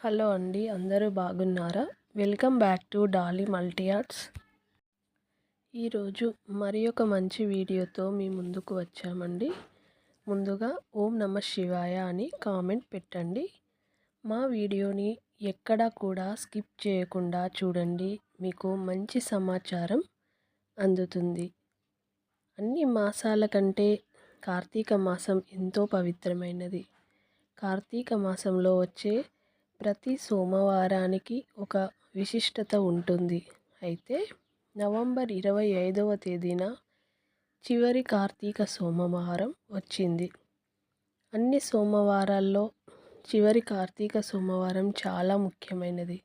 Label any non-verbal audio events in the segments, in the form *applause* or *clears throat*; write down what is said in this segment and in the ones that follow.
Hello అండి అందరూ బాగున్నారా? Welcome back to Dolly multi arts ఈరోజు మరి ఒక మంచి వీడియోతో మీ ముందుకు వచ్చామండి. ముందుగా ఓం నమ శివాయ అని కామెంట్ పెట్టండి. మా వీడియోని ఎక్కడా కూడా స్కిప్ చేయకుండా చూడండి. మీకు మంచి సమాచారం అందుతుంది. అన్ని మాసాల కంటే కార్తీక మాసం ఎంతో పవిత్రమైనది. కార్తీక మాసంలో వచ్చే ప్రతి సోమవారానికి ఒక విశిష్టత ఉంటుంది. అయితే నవంబర్ ఇరవై ఐదవ తేదీన చివరి కార్తీక సోమవారం వచ్చింది. అన్ని సోమవారాల్లో చివరి కార్తీక సోమవారం చాలా ముఖ్యమైనది.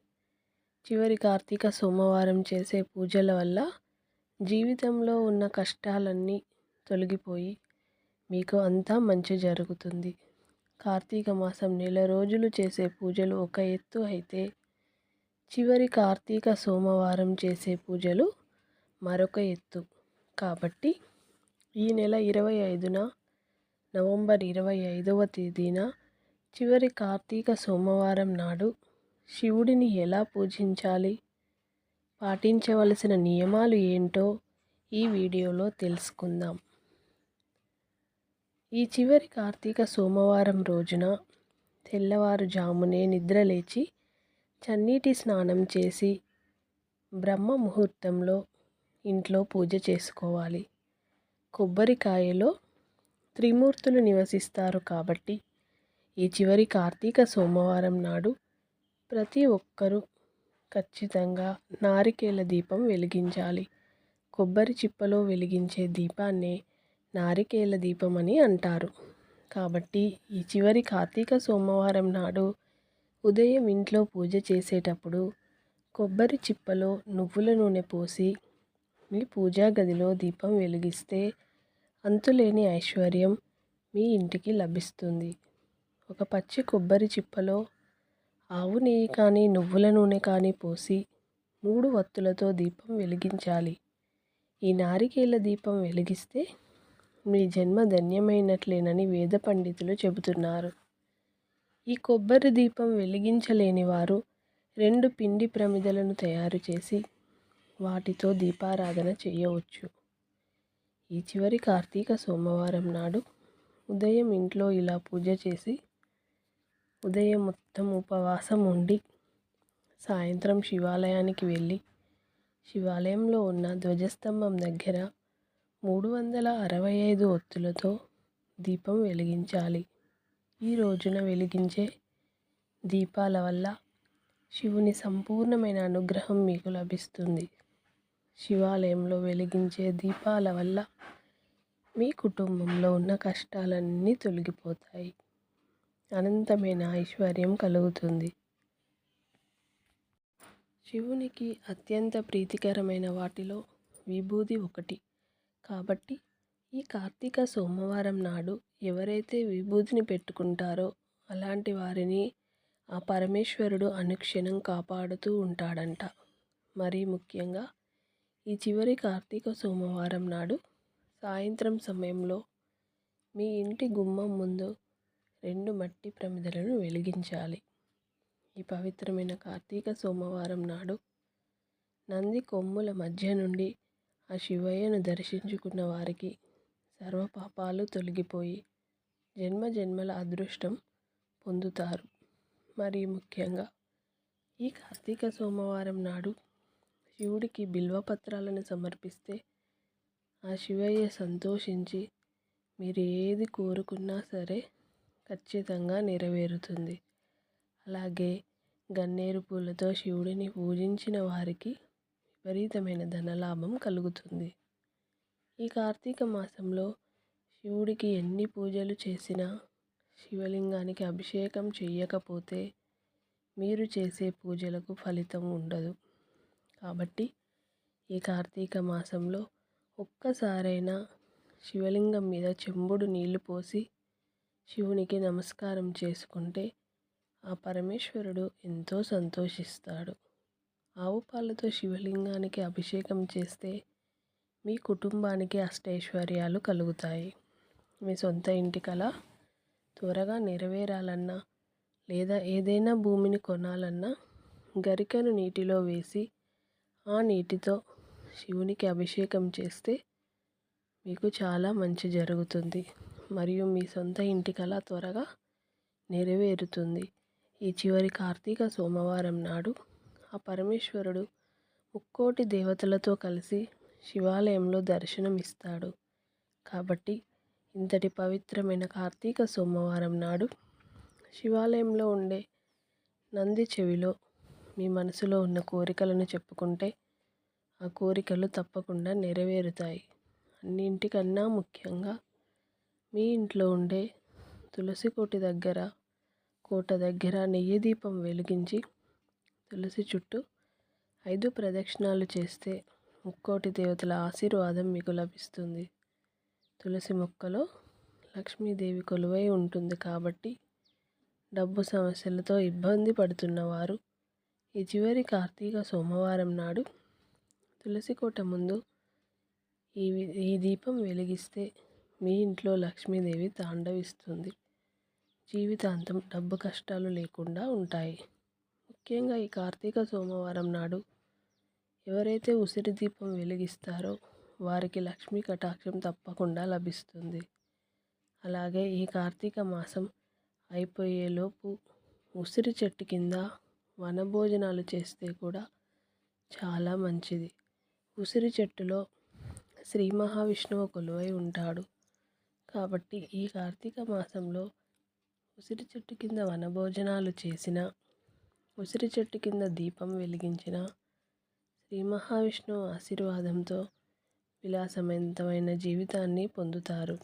చివరి కార్తీక సోమవారం చేసే పూజల వల్ల జీవితంలో ఉన్న కష్టాలన్నీ తొలగిపోయి మీకు అంతా మంచి జరుగుతుంది. కార్తీక మాసం నెల రోజులు చేసే పూజలు ఒక ఎత్తు అయితే చివరి కార్తీక సోమవారం చేసే పూజలు మరొక ఎత్తు. కాబట్టి ఈ నెల ఇరవై ఐదున నవంబర్ ఇరవై ఐదవ తేదీన చివరి కార్తీక సోమవారం నాడు శివుడిని ఎలా పూజించాలి? పాటించవలసిన నియమాలు ఏంటో ఈ వీడియోలో తెలుసుకుందాం. ఈ చివరి కార్తీక సోమవారం రోజున తెల్లవారుజామునే నిద్రలేచి చన్నీటి స్నానం చేసి బ్రహ్మ ముహూర్తంలో ఇంట్లో పూజ చేసుకోవాలి. కొబ్బరికాయలో త్రిమూర్తులు నివసిస్తారు కాబట్టి ఈ చివరి కార్తీక సోమవారం నాడు ప్రతి ఒక్కరూ ఖచ్చితంగా నారికేల దీపం వెలిగించాలి. కొబ్బరి చిప్పలో వెలిగించే దీపాన్నే నారికేల దీపం అని అంటారు. కాబట్టి ఈ చివరి కార్తీక సోమవారం నాడు ఉదయం ఇంట్లో పూజ చేసేటప్పుడు కొబ్బరి చిప్పలో నువ్వుల నూనె పోసి మీ పూజా గదిలో దీపం వెలిగిస్తే అంతులేని ఐశ్వర్యం మీ ఇంటికి లభిస్తుంది. ఒక పచ్చి కొబ్బరి చిప్పలో ఆవు నెయ్యి కానీ నువ్వుల నూనె కానీ పోసి మూడు వత్తులతో దీపం వెలిగించాలి. ఈ నారికేల దీపం వెలిగిస్తే మీ జన్మ ధన్యమైనట్లేనని వేద పండితులు చెబుతున్నారు. ఈ కొబ్బరి దీపం వెలిగించలేని వారు రెండు పిండి ప్రమిదలను తయారు చేసి వాటితో దీపారాధన చేయవచ్చు. ఈ చివరి కార్తీక సోమవారం నాడు ఉదయం ఇంట్లో ఇలా పూజ చేసి ఉదయం మొత్తం ఉపవాసం ఉండి సాయంత్రం శివాలయానికి వెళ్ళి శివాలయంలో ఉన్న ధ్వజస్తంభం దగ్గర మూడు వందల అరవై ఐదు ఒత్తులతో దీపం వెలిగించాలి. ఈ రోజున వెలిగించే దీపాల వల్ల శివుని సంపూర్ణమైన అనుగ్రహం మీకు లభిస్తుంది. శివాలయంలో వెలిగించే దీపాల వల్ల మీ కుటుంబంలో ఉన్న కష్టాలన్నీ తొలగిపోతాయి. అనంతమైన ఐశ్వర్యం కలుగుతుంది. శివునికి అత్యంత ప్రీతికరమైన వాటిలో విభూది ఒకటి. కాబట్టి ఈ కార్తీక సోమవారం నాడు ఎవరైతే విభూతిని పెట్టుకుంటారో అలాంటి వారిని ఆ పరమేశ్వరుడు అనుక్షణం కాపాడుతూ ఉంటాడంట. మరీ ముఖ్యంగా ఈ చివరి కార్తీక సోమవారం నాడు సాయంత్రం సమయంలో మీ ఇంటి గుమ్మం ముందు రెండు మట్టి ప్రమిదలను వెలిగించాలి. ఈ పవిత్రమైన కార్తీక సోమవారం నాడు నంది కొమ్ముల మధ్య నుండి ఆ శివయ్యను దర్శించుకున్న వారికి సర్వపాపాలు తొలగిపోయి జన్మ జన్మల అదృష్టం పొందుతారు. మరి ముఖ్యంగా ఈ కార్తీక సోమవారం నాడు శివుడికి బిల్వపత్రాలను సమర్పిస్తే ఆ శివయ్య సంతోషించి మీరు ఏది కోరుకున్నా సరే ఖచ్చితంగా నెరవేరుతుంది. అలాగే గన్నేరు పూలతో శివుడిని పూజించిన వారికి విపరీతమైన ధనలాభం కలుగుతుంది. ఈ కార్తీక మాసంలో శివుడికి ఎన్ని పూజలు చేసినా శివలింగానికి అభిషేకం చెయ్యకపోతే మీరు చేసే పూజలకు ఫలితం ఉండదు. కాబట్టి ఈ కార్తీక మాసంలో ఒక్కసారైనా శివలింగం మీద చెంబుడు నీళ్ళు పోసి శివునికి నమస్కారం చేసుకుంటే ఆ పరమేశ్వరుడు ఎంతో సంతోషిస్తాడు. ఆవు పాలతో శివలింగానికి అభిషేకం చేస్తే మీ కుటుంబానికి అష్టైశ్వర్యాలు కలుగుతాయి. మీ సొంత ఇంటి కల త్వరగా నెరవేరాలన్నా లేదా ఏదైనా భూమిని కొనాలన్నా గరికను నీటిలో వేసి ఆ నీటితో శివునికి అభిషేకం చేస్తే మీకు చాలా మంచి జరుగుతుంది. మరియు మీ సొంత ఇంటి కళ త్వరగా నెరవేరుతుంది. ఈ చివరి కార్తీక సోమవారం నాడు ఆ పరమేశ్వరుడు ముక్కోటి దేవతలతో కలిసి శివాలయంలో దర్శనమిస్తాడు. కాబట్టి ఇంతటి పవిత్రమైన కార్తీక సోమవారం నాడు శివాలయంలో ఉండే నంది చెవిలో మీ మనసులో ఉన్న కోరికలను చెప్పుకుంటే ఆ కోరికలు తప్పకుండా నెరవేరుతాయి. అన్నింటికన్నా ముఖ్యంగా మీ ఇంట్లో ఉండే తులసి కోటి దగ్గర కోట దగ్గర నెయ్యి దీపం వెలిగించి తులసి చుట్టూ ఐదు ప్రదక్షిణాలు చేస్తే ముక్కోటి దేవతల ఆశీర్వాదం మీకు లభిస్తుంది. తులసి మొక్కలో లక్ష్మీదేవి కొలువై ఉంటుంది కాబట్టి డబ్బు సమస్యలతో ఇబ్బంది పడుతున్నవారు ఈ చివరి కార్తీక సోమవారం నాడు తులసి కోట ముందు ఈ ఈ దీపం వెలిగిస్తే మీ ఇంట్లో లక్ష్మీదేవి తాండవిస్తుంది. జీవితాంతం డబ్బు కష్టాలు లేకుండా ఉంటాయి. ముఖ్యంగా ఈ కార్తీక సోమవారం నాడు ఎవరైతే ఉసిరి దీపం వెలిగిస్తారో వారికి లక్ష్మీ కటాక్షం తప్పకుండా లభిస్తుంది. అలాగే ఈ కార్తీక మాసం అయిపోయేలోపు ఉసిరి చెట్టు కింద వనభోజనాలు చేస్తే కూడా చాలా మంచిది. ఉసిరి చెట్టులో శ్రీ మహావిష్ణువు కొలువై ఉంటాడు. కాబట్టి ఈ కార్తీక మాసంలో ఉసిరి చెట్టు కింద వనభోజనాలు చేసిన ఉసిరి చెట్టు కింద దీపం వెలిగించిన శ్రీ మహావిష్ణువు ఆశీర్వాదంతో విలాసవంతమైన జీవితాన్ని పొందుతారు.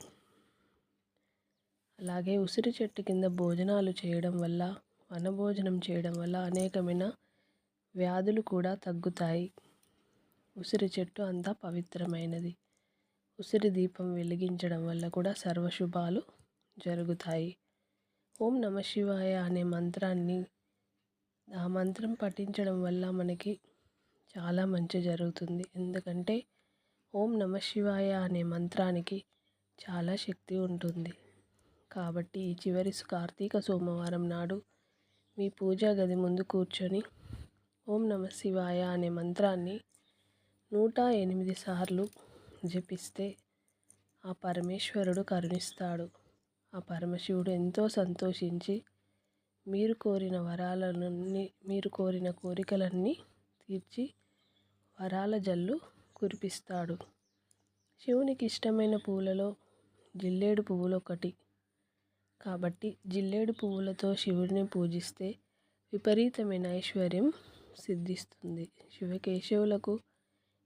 అలాగే ఉసిరి చెట్టు కింద భోజనాలు చేయడం వల్ల వనభోజనం చేయడం వల్ల అనేకమైన వ్యాధులు కూడా తగ్గుతాయి. ఉసిరి చెట్టు అంతా పవిత్రమైనది. ఉసిరి దీపం వెలిగించడం వల్ల కూడా సర్వశుభాలు జరుగుతాయి. ఓం నమ శివాయ అనే మంత్రాన్ని ఆ మంత్రం పఠించడం వల్ల మనకి చాలా మంచి జరుగుతుంది. ఎందుకంటే ఓం నమ శివాయ అనే మంత్రానికి చాలా శక్తి ఉంటుంది. కాబట్టి ఈ చివరి కార్తీక సోమవారం నాడు మీ పూజా గది ముందు కూర్చొని ఓం నమ శివాయ అనే మంత్రాన్ని నూట ఎనిమిది సార్లు జపిస్తే ఆ పరమేశ్వరుడు కరుణిస్తాడు. ఆ పరమశివుడు ఎంతో సంతోషించి మీరు కోరిన వరాలన్నీ మీరు కోరిన కోరికలన్నీ తీర్చి వరాల జల్లు కురిపిస్తాడు. శివునికి ఇష్టమైన పువ్వులలో జిల్లేడు పువ్వులు ఒకటి కాబట్టి జిల్లేడు పువ్వులతో శివుడిని పూజిస్తే విపరీతమైన ఐశ్వర్యం సిద్ధిస్తుంది. శివకేశవులకు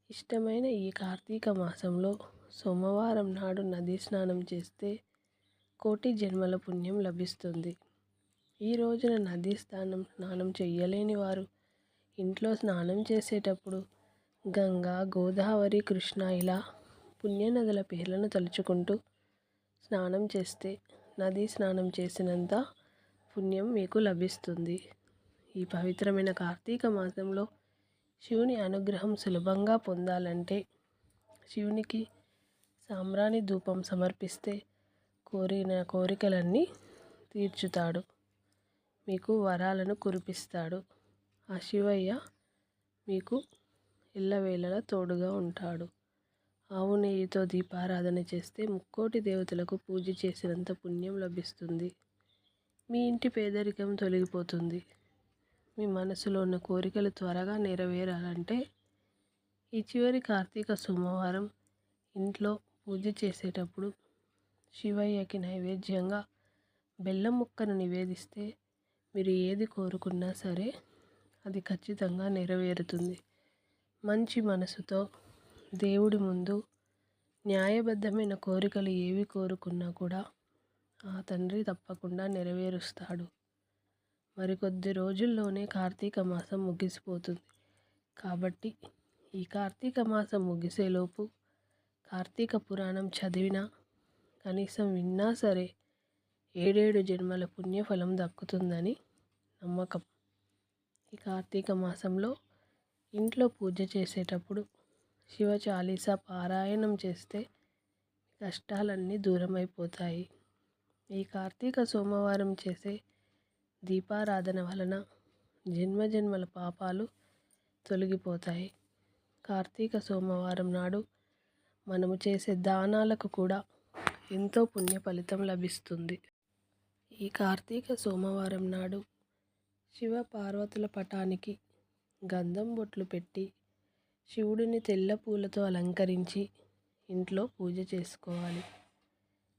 ఇష్టమైన ఈ కార్తీక మాసంలో సోమవారం నాడు నదీ స్నానం చేస్తే కోటి జన్మల పుణ్యం లభిస్తుంది. ఈ రోజున నదీ స్నానం స్నానం చెయ్యలేని వారు. ఇంట్లో స్నానం చేసేటప్పుడు గంగా గోదావరి కృష్ణ ఇలా పుణ్యనదుల పేర్లను తలుచుకుంటూ స్నానం చేస్తే నదీ స్నానం చేసినంత పుణ్యం మీకు లభిస్తుంది. ఈ పవిత్రమైన కార్తీక మాసంలో శివుని అనుగ్రహం సులభంగా పొందాలంటే శివునికి సాంబ్రాణి ధూపం సమర్పిస్తే కోరిన కోరికలన్నీ తీర్చుతాడు. మీకు వరాలను కురిపిస్తాడు. ఆ శివయ్య మీకు ఎల్లవేళలా తోడుగా ఉంటాడు. ఆవు నెయ్యితో దీపారాధన చేస్తే ముక్కోటి దేవతలకు పూజ చేసినంత పుణ్యం లభిస్తుంది. మీ ఇంటి పేదరికం తొలగిపోతుంది. మీ మనసులో ఉన్న కోరికలు త్వరగా నెరవేరాలంటే ఈ చివరి కార్తీక సోమవారం ఇంట్లో పూజ చేసేటప్పుడు శివయ్యకి నైవేద్యంగా బెల్లం ముక్కను నివేదిస్తే మీరు ఏది కోరుకున్నా సరే అది ఖచ్చితంగా నెరవేరుతుంది. మంచి మనసుతో దేవుడి ముందు న్యాయబద్ధమైన కోరికలు ఏవి కోరుకున్నా కూడా ఆ తండ్రి తప్పకుండా నెరవేరుస్తాడు. మరికొద్ది రోజుల్లోనే కార్తీక మాసం ముగిసిపోతుంది. కాబట్టి ఈ కార్తీక మాసం ముగిసేలోపు కార్తీక పురాణం చదివినా కనీసం విన్నా సరే ఏడేడు జన్మల పుణ్యఫలం దక్కుతుందని నమ్మకం. ఈ కార్తీక మాసంలో ఇంట్లో పూజ చేసేటప్పుడు శివ చాలీసా పారాయణం చేస్తే కష్టాలన్నీ దూరమైపోతాయి. ఈ కార్తీక సోమవారం చేసే దీపారాధన వలన జన్మజన్మల పాపాలు తొలగిపోతాయి. కార్తీక సోమవారం నాడు మనము చేసే దానాలకు కూడా ఎంతో పుణ్య ఫలితం లభిస్తుంది. ఈ కార్తీక సోమవారం నాడు శివ పార్వతుల పటానికి గంధం బొట్లు పెట్టి శివుడిని తెల్ల పూలతో అలంకరించి ఇంట్లో పూజ చేసుకోవాలి.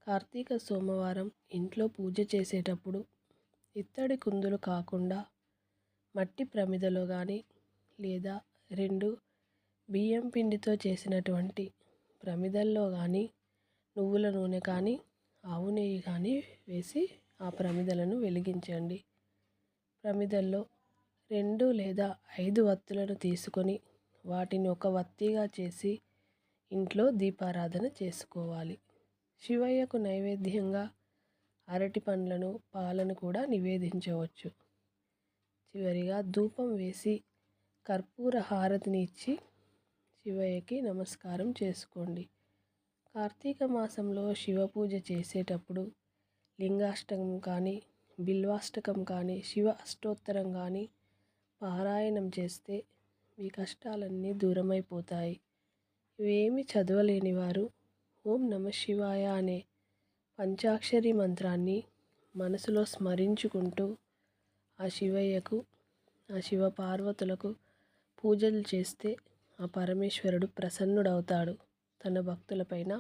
కార్తీక సోమవారం ఇంట్లో పూజ చేసేటప్పుడు ఇత్తడి కుందులు కాకుండా మట్టి ప్రమిదలో కానీ లేదా రెండు బియ్యం పిండితో చేసినటువంటి ప్రమిదల్లో కానీ నువ్వుల నూనె కానీ ఆవు నెయ్యి కానీ వేసి ఆ ప్రమిదలను వెలిగించండి. ప్రమిదల్లో రెండు లేదా ఐదు వత్తులను తీసుకొని వాటిని ఒక వత్తిగా చేసి ఇంట్లో దీపారాధన చేసుకోవాలి. శివయ్యకు నైవేద్యంగా అరటి పండ్లను పాలను కూడా నివేదించవచ్చు. చివరిగా ధూపం వేసి కర్పూర హారతిని ఇచ్చి శివయ్యకి నమస్కారం చేసుకోండి. కార్తీక మాసంలో శివ పూజ చేసేటప్పుడు లింగాష్టకం కానీ బిల్వాష్టకం కానీ శివ అష్టోత్తరం కానీ పారాయణం చేస్తే మీ కష్టాలన్నీ దూరమైపోతాయి. ఇవేమి చదవలేని వారు ఓం నమ శివాయ అనే పంచాక్షరి మంత్రాన్ని మనసులో స్మరించుకుంటూ ఆ శివయ్యకు ఆ శివ పార్వతులకు పూజలు చేస్తే ఆ పరమేశ్వరుడు ప్రసన్నుడవుతాడు. తన భక్తులపైన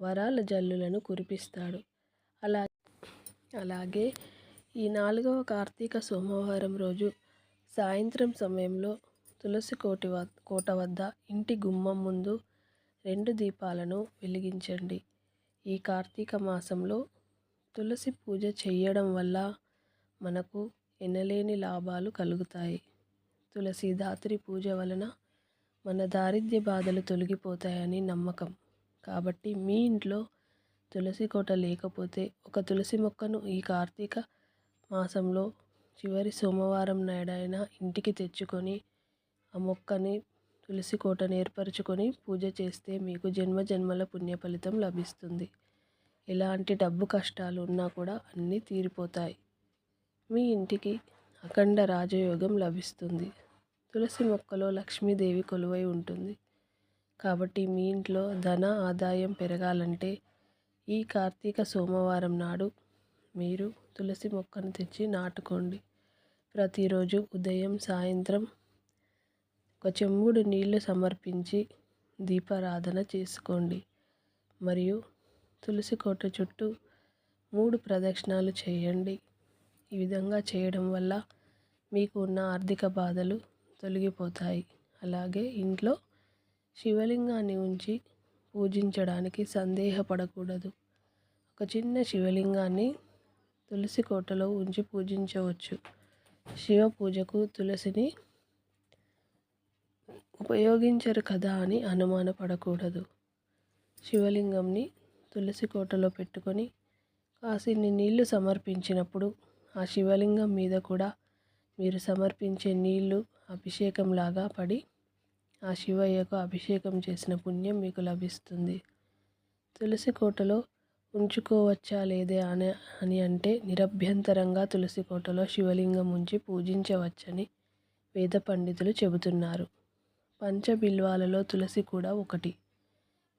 వరాల జల్లులను కురిపిస్తాడు. అలాగే ఈ నాలుగవ కార్తీక సోమవారం రోజు సాయంత్రం సమయంలో తులసి కోటి వ కోట వద్ద ఇంటి గుమ్మం ముందు రెండు దీపాలను వెలిగించండి. ఈ కార్తీక మాసంలో తులసి పూజ చేయడం వల్ల మనకు ఎనలేని లాభాలు కలుగుతాయి. తులసి దాత్రి పూజ వలన మన దారిద్ర్య బాధలు తొలగిపోతాయని నమ్మకం. కాబట్టి మీ ఇంట్లో తులసి కోట లేకపోతే ఒక తులసి మొక్కను ఈ కార్తీక మాసంలో చివరి సోమవారం నాడైనా ఇంటికి తెచ్చుకొని ఆ మొక్కని తులసి కోటను ఏర్పరచుకొని పూజ చేస్తే మీకు జన్మ జన్మల పుణ్య ఫలితం లభిస్తుంది. ఎలాంటి డబ్బు కష్టాలు ఉన్నా కూడా అన్నీ తీరిపోతాయి. మీ ఇంటికి అఖండ రాజయోగం లభిస్తుంది. తులసి మొక్కలో లక్ష్మీదేవి కొలువై ఉంటుంది. కాబట్టి మీ ఇంట్లో ధన ఆదాయం పెరగాలంటే ఈ కార్తీక సోమవారం నాడు మీరు తులసి మొక్కను తెచ్చి నాటుకోండి. ప్రతిరోజు ఉదయం సాయంత్రం ఒక చెంబుడు నీళ్ళు సమర్పించి దీపారాధన చేసుకోండి. మరియు తులసి కోట చుట్టూ మూడు ప్రదక్షిణాలు చేయండి. ఈ విధంగా చేయడం వల్ల మీకు ఉన్న ఆర్థిక బాధలు తొలగిపోతాయి. అలాగే ఇంట్లో శివలింగాన్ని ఉంచి పూజించడానికి సందేహపడకూడదు. ఒక చిన్న శివలింగాన్ని తులసి కోటలో ఉంచి పూజించవచ్చు. శివ పూజకు తులసిని ఉపయోగించరు కదా అని అనుమానపడకూడదు. శివలింగంని తులసి కోటలో పెట్టుకొని కాసిన్ని నీళ్ళు సమర్పించినప్పుడు ఆ శివలింగం మీద కూడా మీరు సమర్పించే నీళ్ళు అభిషేకంలాగా పడి ఆ శివయ్యకు అభిషేకం చేసిన పుణ్యం మీకు లభిస్తుంది. తులసి కోటలో ఉంచుకోవచ్చా లేదే అని అని అంటే నిరభ్యంతరంగా తులసి కోటలో శివలింగం ఉంచి పూజించవచ్చని వేద పండితులు చెబుతున్నారు. పంచబిల్వాలలో తులసి కూడా ఒకటి.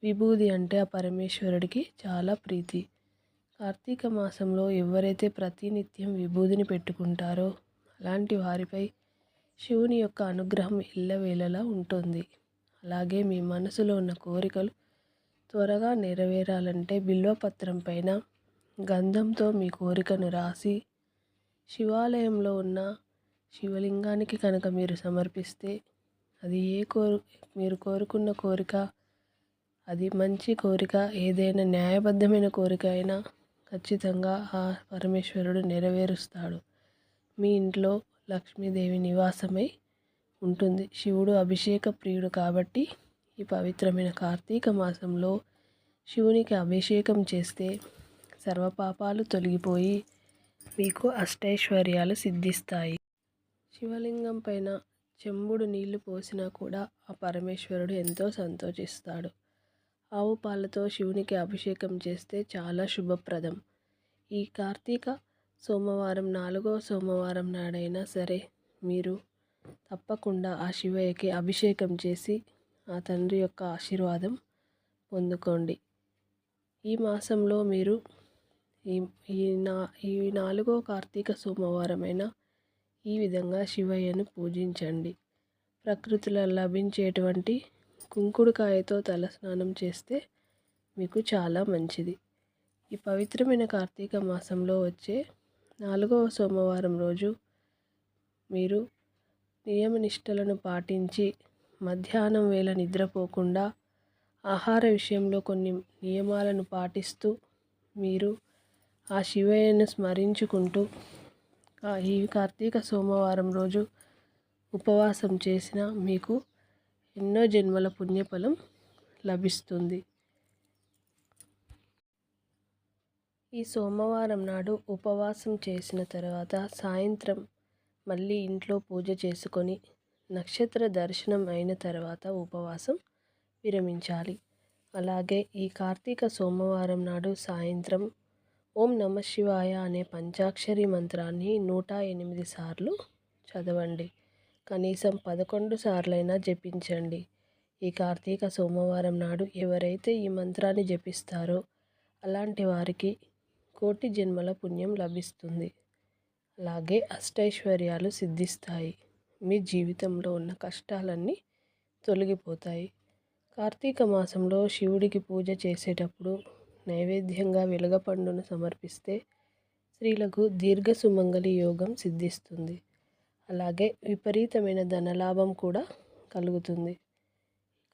విభూది అంటే ఆ పరమేశ్వరుడికి చాలా ప్రీతి. కార్తీక మాసంలో ఎవరైతే ప్రతినిత్యం విభూదిని పెట్టుకుంటారో అలాంటి వారిపై శివుని యొక్క అనుగ్రహం ఇళ్ళవేళలా ఉంటుంది. అలాగే మీ మనసులో ఉన్న కోరికలు త్వరగా నెరవేరాలంటే బిల్వపత్రం పైన గంధంతో మీ కోరికను రాసి శివాలయంలో ఉన్న శివలింగానికి కనుక మీరు సమర్పిస్తే అది ఏ కోరు మీరు కోరుకున్న కోరిక అది మంచి కోరిక ఏదైనా న్యాయబద్ధమైన కోరిక అయినా ఖచ్చితంగా ఆ పరమేశ్వరుడు నెరవేరుస్తాడు. మీ ఇంట్లో లక్ష్మీదేవి నివాసమై ఉంటుంది. శివుడు అభిషేక ప్రియుడు కాబట్టి ఈ పవిత్రమైన కార్తీక మాసంలో శివునికి అభిషేకం చేస్తే సర్వపాపాలు తొలగిపోయి మీకు అష్టైశ్వర్యాలు సిద్ధిస్తాయి. శివలింగం పైన చెంబుడు నీళ్ళు పోసినా కూడా ఆ పరమేశ్వరుడు ఎంతో సంతోషిస్తాడు. ఆవు పాలతో శివునికి అభిషేకం చేస్తే చాలా శుభప్రదం. ఈ కార్తీక సోమవారం నాలుగో సోమవారం నాడైనా సరే మీరు తప్పకుండా ఆ శివయ్యకి అభిషేకం చేసి ఆ తండ్రి యొక్క ఆశీర్వాదం పొందుకోండి. ఈ మాసంలో మీరు ఈ ఈ నా ఈ నాలుగో కార్తీక సోమవారమైన ఈ విధంగా శివయ్యను పూజించండి. ప్రకృతిలో లభించేటువంటి కుంకుడుకాయతో తలస్నానం చేస్తే మీకు చాలా మంచిది. ఈ పవిత్రమైన కార్తీక మాసంలో వచ్చే నాలుగవ సోమవారం రోజు మీరు నియమనిష్టలను పాటించి మధ్యాహ్నం వేళ నిద్రపోకుండా ఆహార విషయంలో కొన్ని నియమాలను పాటిస్తూ మీరు ఆ శివయ్యను స్మరించుకుంటూ ఈ కార్తీక సోమవారం రోజు ఉపవాసం చేసిన మీకు ఎన్నో జన్మల పుణ్యఫలం లభిస్తుంది. ఈ సోమవారం నాడు ఉపవాసం చేసిన తర్వాత సాయంత్రం మళ్ళీ ఇంట్లో పూజ చేసుకొని నక్షత్ర దర్శనం అయిన తర్వాత ఉపవాసం విరమించాలి. అలాగే ఈ కార్తీక సోమవారం నాడు సాయంత్రం ఓం నమ శివాయ అనే పంచాక్షరి మంత్రాన్ని నూట ఎనిమిది సార్లు చదవండి. కనీసం పదకొండు సార్లైనా జపించండి. ఈ కార్తీక సోమవారం నాడు ఎవరైతే ఈ మంత్రాన్ని జపిస్తారో అలాంటి వారికి కోటి జన్మల పుణ్యం లభిస్తుంది. అలాగే అష్టైశ్వర్యాలు సిద్ధిస్తాయి. మీ జీవితంలో ఉన్న కష్టాలన్నీ తొలగిపోతాయి. కార్తీక మాసంలో శివుడికి పూజ చేసేటప్పుడు నైవేద్యంగా వెలగపండును సమర్పిస్తే స్త్రీలకు దీర్ఘ సుమంగళి యోగం సిద్ధిస్తుంది. అలాగే విపరీతమైన ధనలాభం కూడా కలుగుతుంది.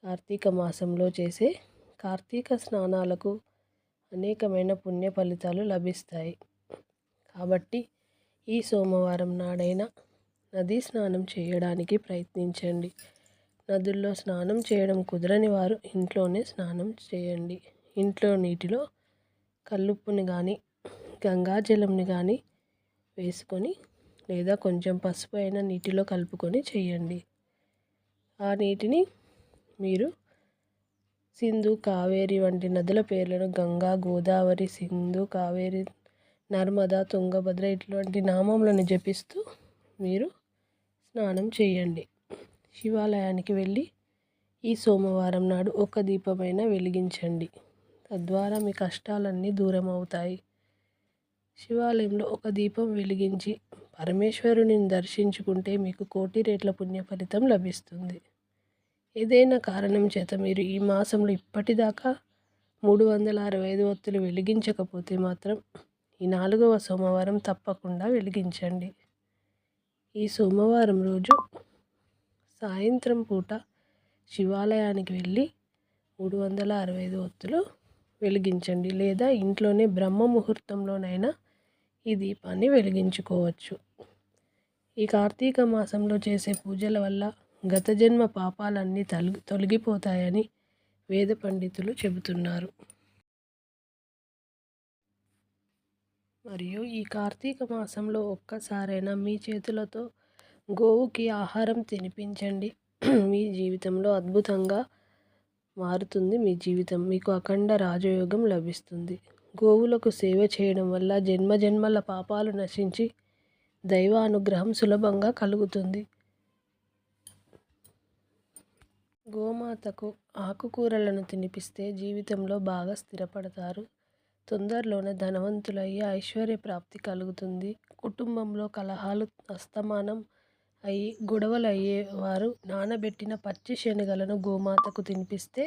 కార్తీక మాసంలో చేసే కార్తీక స్నానాలకు అనేకమైన పుణ్య ఫలితాలు లభిస్తాయి. కాబట్టి ఈ సోమవారం నాడైనా నదీ స్నానం చేయడానికి ప్రయత్నించండి. నదుల్లో స్నానం చేయడం కుదరని వారు ఇంట్లోనే స్నానం చేయండి. ఇంట్లో నీటిలో కల్లుప్పుని కానీ గంగాజలంని కానీ వేసుకొని లేదా కొంచెం పసుపు అయిన నీటిలో కలుపుకొని చేయండి. ఆ నీటిని మీరు సింధు కావేరి వంటి నదుల పేర్లను గంగా గోదావరి సింధు కావేరి నర్మదా తుంగభద్ర ఇటువంటి నామములను జపిస్తూ మీరు స్నానం చేయండి. శివాలయానికి వెళ్ళి ఈ సోమవారం నాడు ఒక దీపమైన వెలిగించండి. తద్వారా మీ కష్టాలన్నీ దూరం అవుతాయి శివాలయంలో ఒక దీపం వెలిగించి పరమేశ్వరుని దర్శించుకుంటే మీకు కోటి రేట్ల పుణ్య ఫలితం లభిస్తుంది. ఏదైనా కారణం చేత మీరు ఈ మాసంలో ఇప్పటిదాకా మూడు వందల అరవై ఐదు ఒత్తులు వెలిగించకపోతే మాత్రం ఈ నాలుగవ సోమవారం తప్పకుండా వెలిగించండి. ఈ సోమవారం రోజు సాయంత్రం పూట శివాలయానికి వెళ్ళి మూడు వందల అరవై ఐదు ఒత్తులు వెలిగించండి. లేదా ఇంట్లోనే బ్రహ్మ ముహూర్తంలోనైనా ఈ దీపాన్ని వెలిగించుకోవచ్చు. ఈ కార్తీక మాసంలో చేసే పూజల వల్ల గత జన్మ పాపాలన్నీ తొలగి తొలగిపోతాయని వేద పండితులు చెబుతున్నారు. మరియు ఈ కార్తీక మాసంలో ఒక్కసారైనా మీ చేతులతో గోవుకి ఆహారం తినిపించండి. *clears throat* మీ జీవితంలో అద్భుతంగా మారుతుంది. మీ జీవితం మీకు అఖండ రాజయోగం లభిస్తుంది. గోవులకు సేవ చేయడం వల్ల జన్మ జన్మల పాపాలు నశించి దైవానుగ్రహం సులభంగా కలుగుతుంది. గోమాతకు ఆకుకూరలను తినిపిస్తే జీవితంలో బాగా స్థిరపడతారు. తొందరలోనే ధనవంతులయ్యి ఐశ్వర్య ప్రాప్తి కలుగుతుంది. కుటుంబంలో కలహాలు అస్తమానం అయ్యి గొడవలు అయ్యేవారు నానబెట్టిన పచ్చి శనగలను గోమాతకు తినిపిస్తే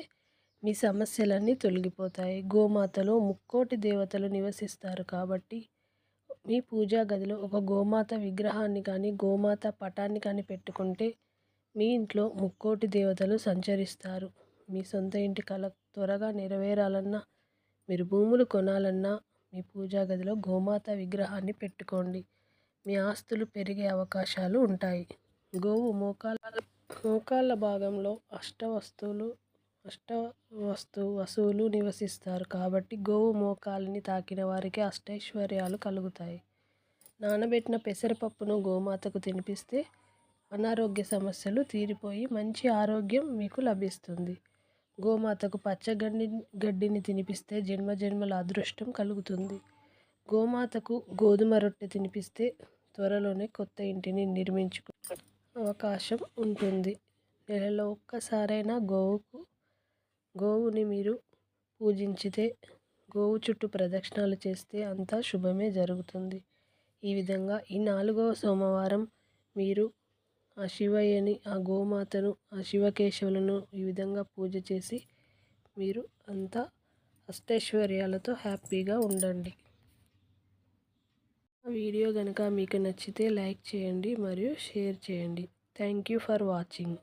మీ సమస్యలన్నీ తొలగిపోతాయి. గోమాతలో ముక్కోటి దేవతలు నివసిస్తారు కాబట్టి మీ పూజా గదిలో ఒక గోమాత విగ్రహాన్ని కానీ గోమాత పటాన్ని కానీ పెట్టుకుంటే మీ ఇంట్లో ముక్కోటి దేవతలు సంచరిస్తారు. మీ సొంత ఇంటి కళ త్వరగా నెరవేరాలన్నా మీరు భూములు కొనాలన్నా మీ పూజా గదిలో గోమాత విగ్రహాన్ని పెట్టుకోండి. మీ ఆస్తులు పెరిగే అవకాశాలు ఉంటాయి. గోవు మోకాళ్ళ మోకాళ్ళ భాగంలో అష్ట వస్తువులు అష్ట వస్తు వసువులు నివసిస్తారు. కాబట్టి గోవు మోకాలిని తాకిన వారికి అష్టైశ్వర్యాలు కలుగుతాయి. నానబెట్టిన పెసరపప్పును గోమాతకు తినిపిస్తే అనారోగ్య సమస్యలు తీరిపోయి మంచి ఆరోగ్యం మీకు లభిస్తుంది. గోమాతకు పచ్చగడ్డి గడ్డిని తినిపిస్తే జన్మ జన్మల అదృష్టం కలుగుతుంది. గోమాతకు గోధుమ రొట్టె తినిపిస్తే త్వరలోనే కొత్త ఇంటిని నిర్మించుకు అవకాశం ఉంటుంది. నెలలో ఒక్కసారైనా గోవుకు గోవుని మీరు పూజించితే గోవు చుట్టూ ప్రదక్షిణాలు చేస్తే అంతా శుభమే జరుగుతుంది. ఈ విధంగా ఈ నాలుగవ సోమవారం మీరు ఆ శివయ్యని ఆ గోమాతను ఆ శివకేశవులను ఈ విధంగా పూజ చేసి మీరు అంతా అష్టైశ్వర్యాలతో హ్యాపీగా ఉండండి. వీడియో కనుక మీకు నచ్చితే లైక్ చేయండి మరియు షేర్ చేయండి. Thank you for watching.